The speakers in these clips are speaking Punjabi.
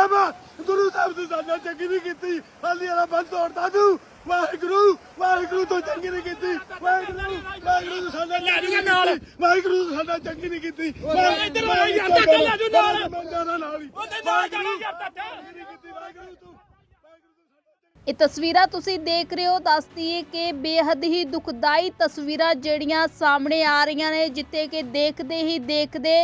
ਸਾਹਿਬ ਗੁਰੂ ਸਾਹਿਬ ਤੂੰ ਸਾਡਾ ਚੰਗੀ ਨਹੀਂ ਕੀਤੀ। ਹਾਲੀ ਵਾਲਾ ਬੰਦ ਤੋੜਦਾ ਤੂੰ ਵਾਹਿਗੁਰੂ ਵਾਹਿਗੁਰੂ ਤੋਂ ਚੰਗੀ ਨਹੀਂ ਕੀਤੀ। ਵਾਹਿਗੁਰੂ ਵਾਹਿਗੁਰੂ ਤੂੰ ਸਾਡਾ ਕੀਤੀ। ਵਾਹਿਗੁਰੂ ਤੂੰ ਸਾਡਾ ਚੰਗੀ ਨਹੀਂ ਕੀਤੀ। ਇੱਧਰ ਆ ਯਾਰ, ਨਾਲ। ਮੈਂ ਜਾਣਾ ਨਾਲ ਹੀ ਉਹਦੇ ਨਾਲ ਜਾਣਾ ਯਾਰ, ਚਾਚਾ। ਚੰਗੀ ਨਹੀਂ ਕੀਤੀ। ਵਾਹਿਗੁਰੂ ਵਾਹਿਗੁਰੂ ਇਹ ਤਸਵੀਰਾਂ ਤੁਸੀਂ ਦੇਖ ਰਹੇ ਹੋ ਦੱਸਦੀ ਹੈ ਕਿ ਬੇਹੱਦ ਹੀ ਦੁਖਦਾਈ ਤਸਵੀਰਾਂ ਜਿਹੜੀਆਂ ਸਾਹਮਣੇ ਆ ਰਹੀਆਂ ਨੇ, ਜਿੱਥੇ ਕਿ ਦੇਖਦੇ ਹੀ ਦੇਖਦੇ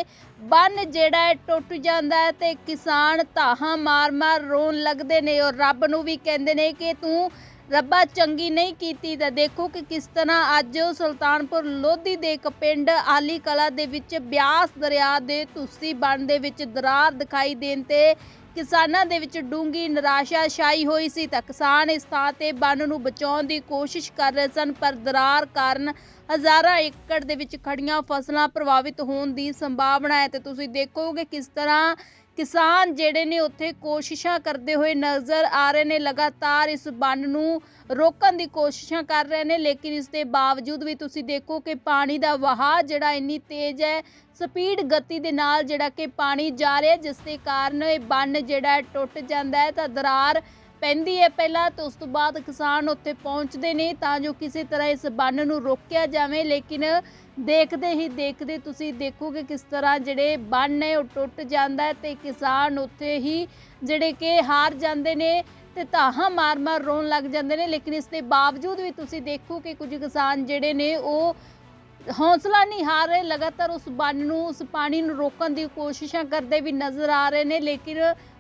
ਬੰਨ ਜਿਹੜਾ ਹੈ ਟੁੱਟ ਜਾਂਦਾ ਹੈ ਤੇ ਕਿਸਾਨ ਧਾਹਾਂ ਮਾਰ-ਮਾਰ ਰੋਣ ਲੱਗਦੇ ਨੇ ਔਰ ਰੱਬ ਨੂੰ ਵੀ ਕਹਿੰਦੇ ਨੇ ਕਿ ਤੂੰ ਰੱਬਾ ਚੰਗੀ ਨਹੀਂ ਕੀਤੀ ਤਾਂ ਦੇਖੋ ਕਿ ਕਿਸ ਤਰ੍ਹਾਂ ਅੱਜ ਸੁਲਤਾਨਪੁਰ ਲੋਧੀ ਦੇ ਇੱਕ ਪਿੰਡ ਆਲੀ ਕਲਾ ਦੇ ਵਿੱਚ ਬਿਆਸ ਦਰਿਆ ਦੇ ਤੁਸੀ ਬੰਨ ਦੇ ਵਿੱਚ ਦਰਾਰ ਦਿਖਾਈ ਦੇਣ ਤੇ ਕਿਸਾਨਾਂ ਦੇ ਵਿੱਚ ਡੂੰਗੀ ਨਿਰਾਸ਼ਾ ਛਾਈ ਹੋਈ ਸੀ ਤਾਂ ਕਿਸਾਨ ਇਸ ਥਾਂ ਤੇ ਬੰਨ ਨੂੰ ਬਚਾਉਣ ਦੀ ਕੋਸ਼ਿਸ਼ ਕਰ ਰਹੇ ਸਨ, ਪਰ ਦਰਾਰ ਕਾਰਨ ਹਜ਼ਾਰਾਂ ਏਕੜ ਦੇ ਵਿੱਚ ਖੜੀਆਂ ਫਸਲਾਂ ਪ੍ਰਭਾਵਿਤ ਹੋਣ ਦੀ ਸੰਭਾਵਨਾ ਹੈ ਤੇ ਤੁਸੀਂ ਦੇਖੋਗੇ ਕਿਸ ਤਰ੍ਹਾਂ ਕਿਸਾਨ ਜਿਹੜੇ ਨੇ ਉੱਥੇ ਕੋਸ਼ਿਸ਼ਾਂ ਕਰਦੇ ਹੋਏ ਨਜ਼ਰ ਆ ਰਹੇ ਨੇ, ਲਗਾਤਾਰ ਇਸ ਬੰਨ ਨੂੰ ਰੋਕਣ ਦੀ ਕੋਸ਼ਿਸ਼ਾਂ ਕਰ ਰਹੇ ਨੇ, ਲੇਕਿਨ ਇਸ ਦੇ ਬਾਵਜੂਦ ਵੀ ਤੁਸੀਂ ਦੇਖੋ ਕਿ ਪਾਣੀ ਦਾ ਵਹਾਅ ਜਿਹੜਾ ਇੰਨੀ ਤੇਜ਼ ਹੈ, ਸਪੀਡ ਗਤੀ ਦੇ ਨਾਲ ਜਿਹੜਾ ਕਿ ਪਾਣੀ ਜਾ ਰਿਹਾ, ਜਿਸ ਦੇ ਕਾਰਨ ਇਹ ਬੰਨ ਜਿਹੜਾ ਟੁੱਟ ਜਾਂਦਾ ਹੈ, ਤਾਂ ਦਰਾਰ ਪੈਂਦੀ ਹੈ ਪਹਿਲਾਂ ਤੇ ਉਸ ਤੋਂ ਬਾਅਦ ਕਿਸਾਨ ਉੱਥੇ ਪਹੁੰਚਦੇ ਨੇ ਤਾਂ ਜੋ ਕਿਸੇ ਤਰ੍ਹਾਂ ਇਸ ਬੰਨ ਨੂੰ ਰੋਕਿਆ ਜਾਵੇ। ਲੇਕਿਨ ਦੇਖਦੇ ਹੀ ਦੇਖਦੇ ਤੁਸੀਂ ਦੇਖੋਗੇ ਕਿਸ ਤਰ੍ਹਾਂ ਜਿਹੜੇ ਬੰਨ ਨੇ ਉਹ ਟੁੱਟ ਜਾਂਦਾ ਹੈ ਤੇ ਕਿਸਾਨ ਉੱਥੇ ਹੀ ਜਿਹੜੇ ਕਿ ਹਾਰ ਜਾਂਦੇ ਨੇ ਤੇ ਧਾਹਾਂ ਮਾਰ-ਮਾਰ ਰੋਣ ਲੱਗ ਜਾਂਦੇ ਨੇ। ਲੇਕਿਨ ਇਸ ਦੇ ਬਾਵਜੂਦ ਵੀ ਤੁਸੀਂ ਦੇਖੋ ਕਿ ਕੁਝ ਕਿਸਾਨ ਜਿਹੜੇ ਨੇ ਉਹ ਹੌਸਲਾ ਨਹੀਂ ਹਾਰ ਰਹੇ, ਲਗਾਤਾਰ ਉਸ ਬੰਨ ਨੂੰ, ਉਸ ਪਾਣੀ ਨੂੰ ਰੋਕਣ ਦੀ ਕੋਸ਼ਿਸ਼ਾਂ ਕਰਦੇ ਵੀ ਨਜ਼ਰ ਆ ਰਹੇ ਨੇ, ਲੇਕਿਨ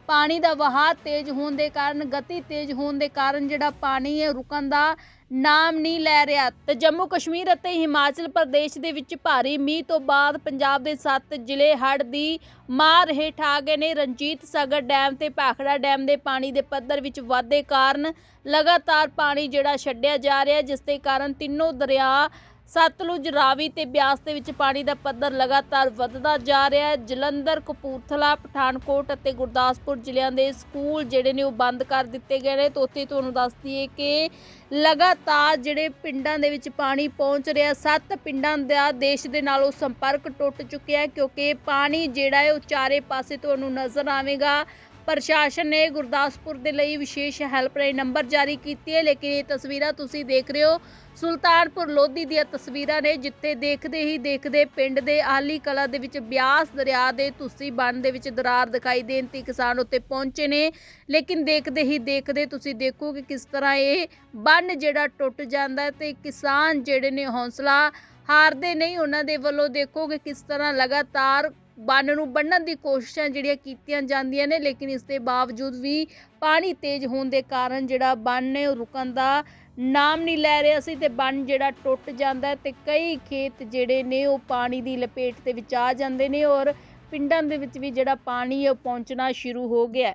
ਪਾਣੀ ਦਾ ਵਹਾਅ ਤੇਜ਼ ਹੋਣ ਦੇ ਕਾਰਨ, ਗਤੀ ਤੇਜ਼ ਹੋਣ ਦੇ ਕਾਰਨ ਜਿਹੜਾ ਪਾਣੀ ਹੈ, ਰੁਕਣ ਦਾ ਨਾਮ ਨਹੀਂ ਲੈ ਰਿਹਾ। ਤੇ ਜੰਮੂ ਕਸ਼ਮੀਰ ਅਤੇ ਹਿਮਾਚਲ ਪ੍ਰਦੇਸ਼ ਦੇ ਵਿੱਚ ਭਾਰੀ ਮੀਂਹ ਤੋਂ ਬਾਅਦ ਪੰਜਾਬ ਦੇ 7 ਜ਼ਿਲ੍ਹੇ ਹੜ੍ਹ ਦੀ ਮਾਰ ਹੇਠ ਆ ਗਏ ਨੇ। ਰਣਜੀਤ ਸਾਗਰ ਡੈਮ ਤੇ ਭਾਖੜਾ ਡੈਮ ਦੇ ਪਾਣੀ ਦੇ ਪੱਧਰ ਵਿੱਚ ਵਾਧੇ ਕਾਰਨ ਲਗਾਤਾਰ ਪਾਣੀ ਜਿਹੜਾ ਛੱਡਿਆ ਜਾ ਰਿਹਾ, ਜਿਸ ਦੇ ਕਾਰਨ ਤਿੰਨੋਂ ਦਰਿਆ ਸਤਲੁਜ ਰਾਵੀ ਤੇ ਬਿਆਸ ਦੇ ਵਿੱਚ ਪਾਣੀ ਦਾ ਪੱਧਰ ਲਗਾਤਾਰ ਵੱਧਦਾ ਜਾ ਰਿਹਾ ਹੈ। ਜਲੰਧਰ, ਕਪੂਰਥਲਾ, ਪਠਾਨਕੋਟ ਅਤੇ ਗੁਰਦਾਸਪੁਰ ਜ਼ਿਲ੍ਹਿਆਂ ਦੇ ਸਕੂਲ ਜਿਹੜੇ ਨੇ ਉਹ ਬੰਦ ਕਰ ਦਿੱਤੇ ਗਏ ਨੇ। ਤੇ ਉੱਥੇ ਤੁਹਾਨੂੰ ਦੱਸ ਦਈਏ ਕਿ ਲਗਾਤਾਰ ਜਿਹੜੇ ਪਿੰਡਾਂ ਦੇ ਵਿੱਚ ਪਾਣੀ ਪਹੁੰਚ ਰਿਹਾ, ਸੱਤ ਪਿੰਡਾਂ ਦਾ ਦੇਸ਼ ਦੇ ਨਾਲੋਂ ਸੰਪਰਕ ਟੁੱਟ ਚੁੱਕਿਆ ਕਿਉਂਕਿ ਪਾਣੀ ਜਿਹੜਾ ਹੈ ਉਹ ਚਾਰੇ ਪਾਸੇ ਤੁਹਾਨੂੰ ਨਜ਼ਰ ਆਵੇਗਾ। ਪ੍ਰਸ਼ਾਸਨ ਨੇ ਗੁਰਦਾਸਪੁਰ ਦੇ ਲਈ ਵਿਸ਼ੇਸ਼ ਹੈਲਪਲਾਈਨ ਨੰਬਰ ਜਾਰੀ ਕੀਤੀ ਹੈ, ਲੇਕਿਨ ਇਹ ਤਸਵੀਰਾਂ ਤੁਸੀਂ ਦੇਖ ਰਹੇ ਹੋ। ਸੁਲਤਾਨਪੁਰ ਲੋਧੀ ਦੀਆਂ ਤਸਵੀਰਾਂ ਨੇ, ਜਿੱਥੇ ਦੇਖਦੇ ਹੀ ਦੇਖਦੇ ਪਿੰਡ ਦੇ ਆਲੀ ਕਲਾ ਦੇ ਵਿੱਚ ਬਿਆਸ ਦਰਿਆ ਦੇ ਤੁਸੀਂ ਬੰਨ ਦੇ ਵਿੱਚ ਦਰਾਰ ਦਿਖਾਈ ਦੇਣ ਤੇ ਕਿਸਾਨ ਉੱਤੇ ਪਹੁੰਚੇ ਨੇ। ਲੇਕਿਨ ਦੇਖਦੇ ਹੀ ਦੇਖਦੇ ਤੁਸੀਂ ਦੇਖੋ ਕਿ ਕਿਸ ਤਰ੍ਹਾਂ ਇਹ ਬੰਨ ਜਿਹੜਾ ਟੁੱਟ ਜਾਂਦਾ ਹੈ ਤੇ ਕਿਸਾਨ ਜਿਹੜੇ ਨੇ ਹੌਸਲਾ ਹਾਰਦੇ ਨਹੀਂ, ਉਹਨਾਂ ਦੇ ਵੱਲੋਂ ਦੇਖੋ ਕਿ ਕਿਸ ਤਰ੍ਹਾਂ ਲਗਾਤਾਰ ਬੰਨ ਨੂੰ ਬੰਨਣ ਦੀ ਕੋਸ਼ਿਸ਼ਾਂ ਜਿਹੜੀਆਂ ਕੀਤੀਆਂ ਜਾਂਦੀਆਂ ਨੇ, ਲੇਕਿਨ ਇਸ ਦੇ ਬਾਵਜੂਦ ਵੀ ਪਾਣੀ ਤੇਜ਼ ਹੋਣ ਦੇ ਕਾਰਨ ਜਿਹੜਾ ਬੰਨ ਹੈ ਉਹ ਰੁਕਣ ਦਾ ਨਾਮ ਨਹੀਂ ਲੈ ਰਿਹਾ ਸੀ ਤੇ ਬੰਨ ਜਿਹੜਾ ਟੁੱਟ ਜਾਂਦਾ ਹੈ ਤੇ ਕਈ ਖੇਤ ਜਿਹੜੇ ਨੇ ਉਹ ਪਾਣੀ ਦੀ ਲਪੇਟ ਦੇ ਵਿੱਚ ਆ ਜਾਂਦੇ ਨੇ ਔਰ ਪਿੰਡਾਂ ਦੇ ਵਿੱਚ ਵੀ ਜਿਹੜਾ ਪਾਣੀ ਹੈ ਉਹ ਪਹੁੰਚਣਾ ਸ਼ੁਰੂ ਹੋ ਗਿਆ